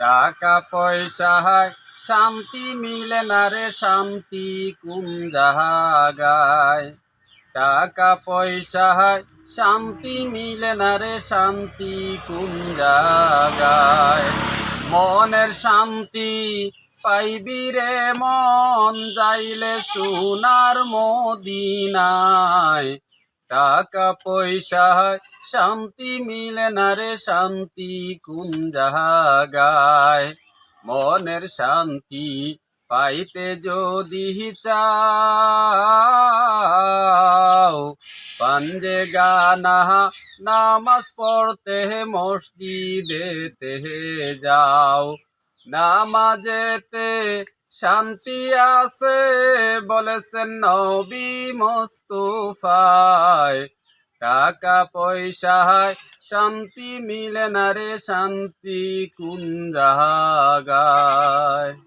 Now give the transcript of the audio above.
টাকা পয়সায় শান্তি মিলে না রে শান্তি, কোন জায়গায় টাকা পয়সায় শান্তি মিলে না রে শান্তি, কোন জায়গায় মনের শান্তি পাইবি রে মন, যাইলে সোনার মদিনায়। টাকা পয়সায় শান্তি মিলে না রে শান্তি, কোন জায়গায়? মনের শান্তি পাইতে যদি চাও, পাঞ্জে গানা, নামাজ পড়তে মসজিদেতে যাও, নামাজেতে শান্তি আছে বলেছেন নবী মোস্তফায়। টাকা পয়সা পয়সায় শান্তি মিলে না রে শান্তি কোন জায়গায়?